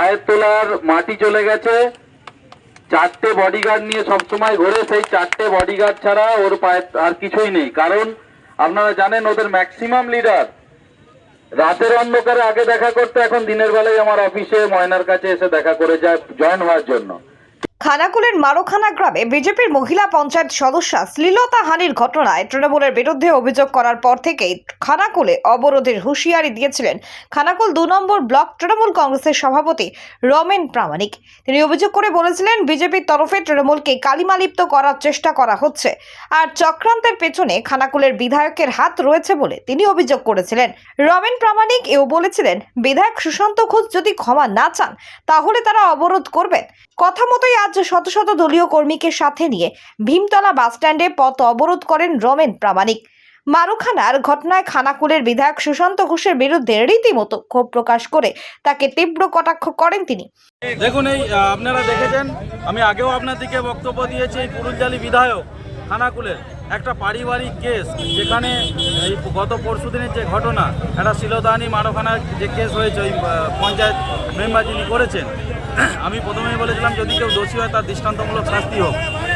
পায়ের তোলার মাটি চলে গেছে। চারটে বডিগার্ড নিয়ে সবসময় ঘোরে, সেই চারটে বডিগার্ড ছাড়া ওর পায়ে আর কিছুই নেই। কারণ আপনারা জানেন, ওদের ম্যাক্সিমাম লিডার রাতের অন্ধকারে আগে দেখা করতে, এখন দিনের বেলায় আমার অফিসে ময়নার কাছে এসে দেখা করে যায় জয়েন হওয়ার জন্য। খানাকুলের মারোখানা গ্রামে বিজেপির মহিলা পঞ্চায়েত সদস্যা শ্লীলতা হানির ঘটনায় তৃণমূলের বিরুদ্ধে অভিযোগ করার পর থেকেই খানাকুলে অবরোধের হুঁশিয়ারি দিয়েছিলেন খানাকুল দু নম্বর ব্লক তৃণমূল কংগ্রেসের সভাপতি রমেন প্রামাণিক। তিনি অভিযোগ করে বলেছিলেন, বিজেপির তরফে তৃণমূলকে কালিমালিপ্ত করার চেষ্টা করা হচ্ছে আর চক্রান্তের পেছনে খানাকুলের বিধায়কের হাত রয়েছে বলে তিনি অভিযোগ করেছিলেন। রমেন প্রামাণিক এও বলেছিলেন, বিধায়ক সুশান্ত ঘোষ যদি ক্ষমা না চান, তাহলে তারা অবরোধ করবেন। কথা মতোই আজ শত শত দলীয় কর্মীকে সাথে নিয়ে ভীমতলা বাসস্ট্যান্ডে পথ অবরোধ করেন রমেন প্রামাণিক। মারুখানার ঘটনায় খানাকুলের বিধায়ক সুশান্ত ঘোষের বিরুদ্ধে রীতিমতো ক্ষোভ প্রকাশ করে তাকে তীব্র কটাক্ষ করেন তিনি। দেখুন এই আপনারা দেখেছেন, আমি আগেও আপনাদেরকে বক্তব্য দিয়েছি, এই পুরুলজালি বিধায়ক খানাকুলের। একটা পারিবারিক কেস যেখানে এই গত পরশু দিনের যে ঘটনা, একটা শিলদানি মারোখানার যে কেস হয়েছে ওই পঞ্চায়েত মেম্বার যিনি করেছেন, আমি প্রথমেই বলেছিলাম যদি কেউ দোষী হয় তার দৃষ্টান্তমূলক শাস্তি হোক।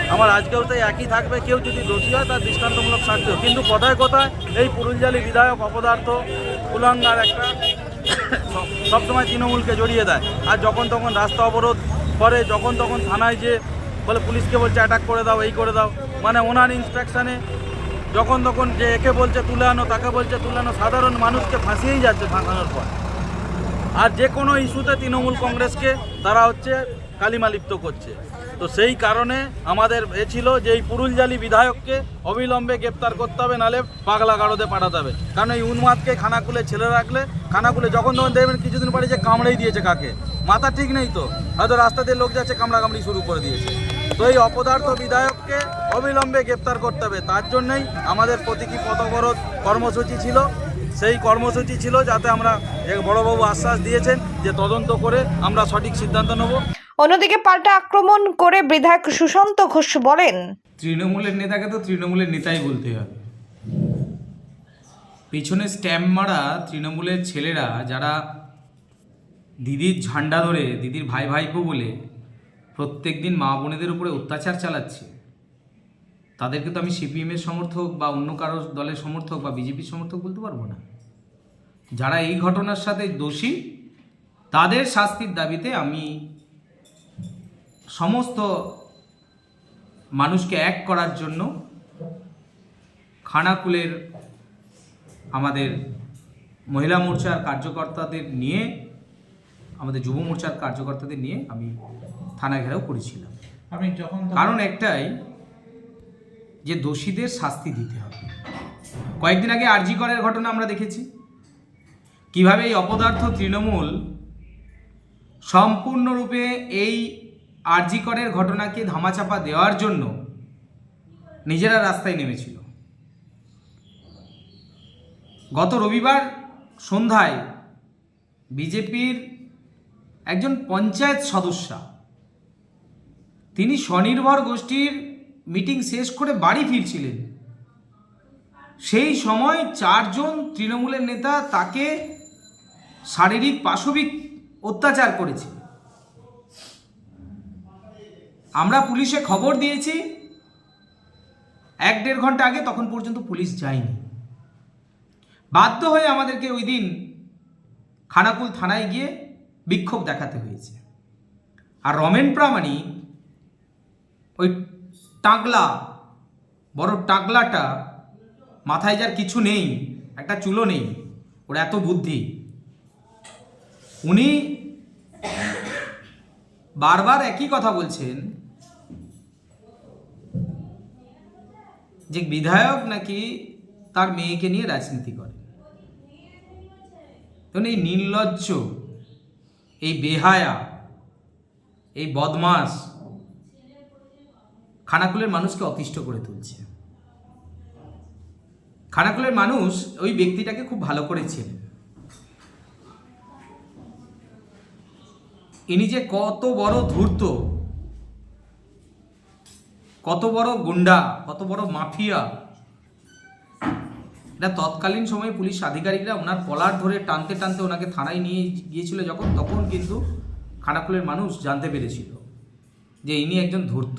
আমার আজকেও তাই একই থাকবে, কেউ যদি দোষী হয় তার দৃষ্টান্তমূলক শাস্তি হোক। কিন্তু কথায় কথায় এই পুরুলজালি বিধায়ক অপদার্থ কুলাঙ্গার একটা সব- সবসময় তৃণমূলকে জড়িয়ে দেয়। আর যখন তখন রাস্তা অবরোধ করে, যখন তখন থানায় যে বলে, পুলিশকে বলছে অ্যাটাক করে দাও, এই করে দাও। মানে ওনার ইনস্ট্রাকশানে যখন তখন যে একে বলছে, তুলে আনো। তাকে বলছে, তুলে আনো। সাধারণ মানুষকে ফাঁসিয়েই যাচ্ছে ফাঁসানোর পর। আর যে কোনো ইস্যুতে তৃণমূল কংগ্রেসকে তারা হচ্ছে কালিমালিপ্ত করছে। তো সেই কারণে আমাদের এ ছিল যে এই পুরুলজালি বিধায়ককে অবিলম্বে গ্রেপ্তার করতে হবে নালে পাগলা গাড়োতে পাঠাতে হবে। কারণ এই উন্মাদকে খানাকুলে ছেলে রাখলে, খানাকুলে যখন তখন দেখবেন কিছুদিন পরে যে কামড়েই দিয়েছে কাকে। মাথা ঠিক নেই তো। হয়তো রাস্তা দিয়ে লোক যাচ্ছে, কামড়াকামড়ি শুরু করে দিয়েছে। তো এই অপদার্থ বিধায়ককে অবিলম্বে গ্রেপ্তার করতে হবে। তার জন্যই আমাদের প্রতীকী পথবরোধ কর্মসূচি ছিল। সেই কর্মসূচি ছিল যাতে আমরা এক বড়বাবু আশ্বাস দিয়েছেন যে তদন্ত করে আমরা সঠিক সিদ্ধান্ত নেব। অন্যদিকে পাল্টা আক্রমণ করে বিধায়ক সুশান্ত ঘোষ বলেন তৃণমূলের নেতাকে তো তৃণমূলের নেতাই বলতে হবে। পিছনে স্ট্যাম্প মারা তৃণমূলের ছেলেরা যারা দিদির ঝান্ডা ধরে দিদির ভাই ভাইপো বলে প্রত্যেক দিন মা বোনেদের উপরে অত্যাচার চালাচ্ছে। তাদেরকে তো আমি সিপিএমের সমর্থক বা অন্য কারও দলের সমর্থক বা বিজেপির সমর্থক বলতে পারব না। যারা এই ঘটনার সাথে দোষী, তাদের শাস্তির দাবিতে আমি সমস্ত মানুষকে এক করার জন্য খানাকুলের আমাদের মহিলা মোর্চার কার্যকর্তাদের নিয়ে, আমাদের যুব মোর্চার কার্যকর্তাদের নিয়ে আমি থানা ঘেরাও করেছিলাম। আপনি যখন কারণ একটাই যে দোষীদের শাস্তি দিতে হবে। কয়েকদিন আগে আরজি করের ঘটনা আমরা দেখেছি। কীভাবে এই অপদার্থ তৃণমূল সম্পূর্ণরূপে এই আরজি করের ঘটনাকে ধামাচাপা দেওয়ার জন্য নিজেরা রাস্তায় নেমেছিল। গত রবিবার সন্ধ্যায় বিজেপির একজন পঞ্চায়েত সদস্যা তিনি স্বনির্ভর গোষ্ঠীর মিটিং শেষ করে বাড়ি ফিরছিলেন। সেই সময় চারজন তৃণমূলের নেতা তাকে শারীরিক পাশবিক অত্যাচার করেছে। আমরা পুলিশে খবর দিয়েছি। এক দেড় ঘণ্টা আগে তখন পর্যন্ত পুলিশ যায়নি। বাধ্য হয়ে আমাদেরকে ওই দিন খানাকুল থানায় গিয়ে বিক্ষোভ দেখাতে হয়েছে। আর রমেন প্রামাণিক টাকলা বড় টাকলাটা মাথায় যার কিছু নেই, একটা চুলো নেই, ওর এত বুদ্ধি। উনি বারবার একই কথা বলছেন যে বিধায়ক নাকি তার মেয়েকে নিয়ে রাজনীতি করে তখন এই নির্লজ্জ, এই বেহায়া, এই বদমাস খানাকুলের মানুষকে অতিষ্ঠ করে তুলছে। খানাকুলের মানুষ ওই ব্যক্তিটাকে খুব ভালো করে ইনি যে কত বড় ধূর্ত, কত বড় গুন্ডা, কত বড় মাফিয়া, এটা তৎকালীন সময়ে পুলিশ আধিকারিকরা ওনার কলার ধরে টানতে টানতে ওনাকে থানায় নিয়ে গিয়েছিল যখন, তখন কিন্তু খানাকুলের মানুষ জানতে পেরেছিল যে ইনি একজন ধূর্ত।